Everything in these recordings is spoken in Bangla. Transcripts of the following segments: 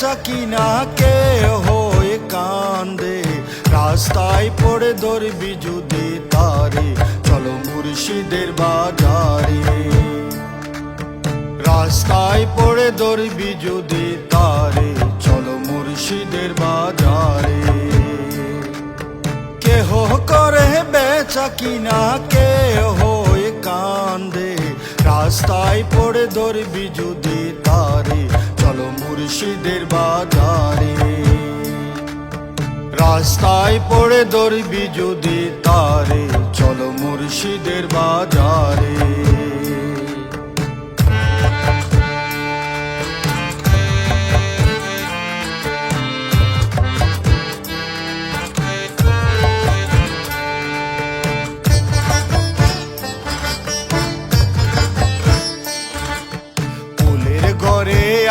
বেচা কিনা কে হয়ে কান্দে। রাস্তায় পড়ে ধরবি যদি তারে। চলো মুর্শিদের বাজারে। রাস্তায় পড়ে ধরবি যদি তারে। চলো মুর্শিদের বাজারে। কেহ করে বেচা কিনা কে হয়ে কান্দে। রাস্তায় পড়ে ধরবি যদি তারে। চলো মুর্শিদের বাজারে। রাস্তায় পড়ে ধরবি যদি তারে চলো মুর্শিদের বাজারে।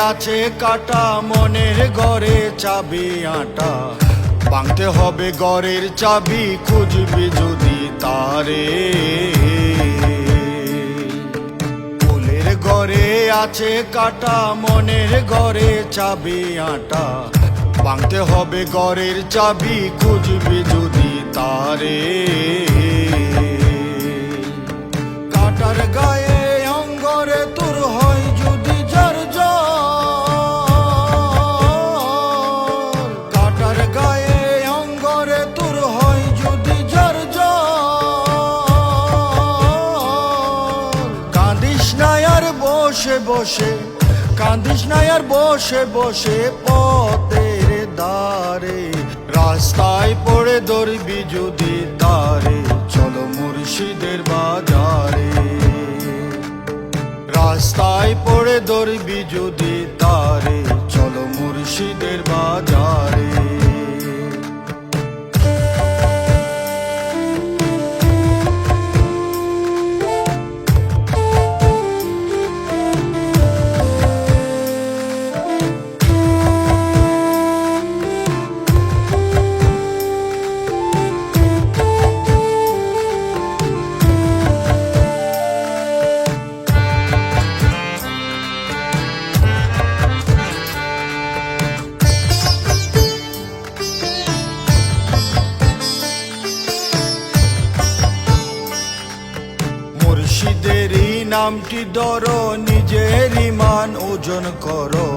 আছে কাটা মনের ঘরে চাবি আটা। ভাঙতে হবে ঘরের চাবি, খুঁজবি যদি তারে। ফুলের ঘরে আছে কাটা মনের ঘরে চাবি আটা। ভাঙতে হবে ঘরের চাবি, খুঁজবি যদি বসে বসে। কাঁদিস না আর বসে বসে পথের দারে রাস্তায় পড়ে ধরবি যদি তারে। চলো মুর্শিদের বাজারে। রাস্তায় পড়ে ধরবি যদি তারে। চলো মুর্শিদের বাজারে। নামটি ধরো, নিজের ইমান ওজন করো।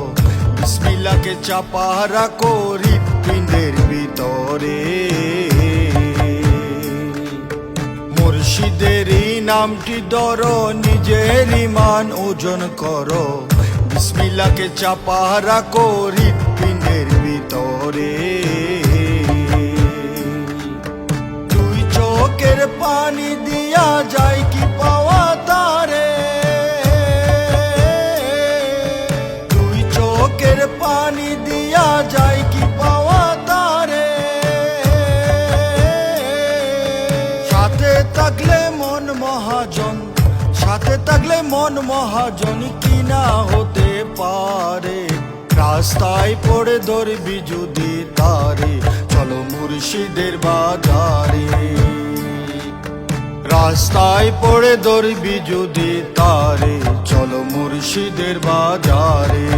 বিসমিল্লাকে চাপা রাখো হৃৎপিণ্ডের ভিতরে। মুর্শিদেরই নামটি ধরো, নিজের ইমান ওজন করো। বিসমিল্লাকে চাপা রাখো হৃৎপিণ্ডের ভিতরে। দুই চোখের পানি দিয়া যায় মন মহাজন কিনা হতে পারে। রাস্তায় পড়ে ধরবি যদি তারে, চলো মুর্শিদের বাজারে। রাস্তায় পড়ে ধরবি যদি তারে, চলো মুর্শিদের বাজারে।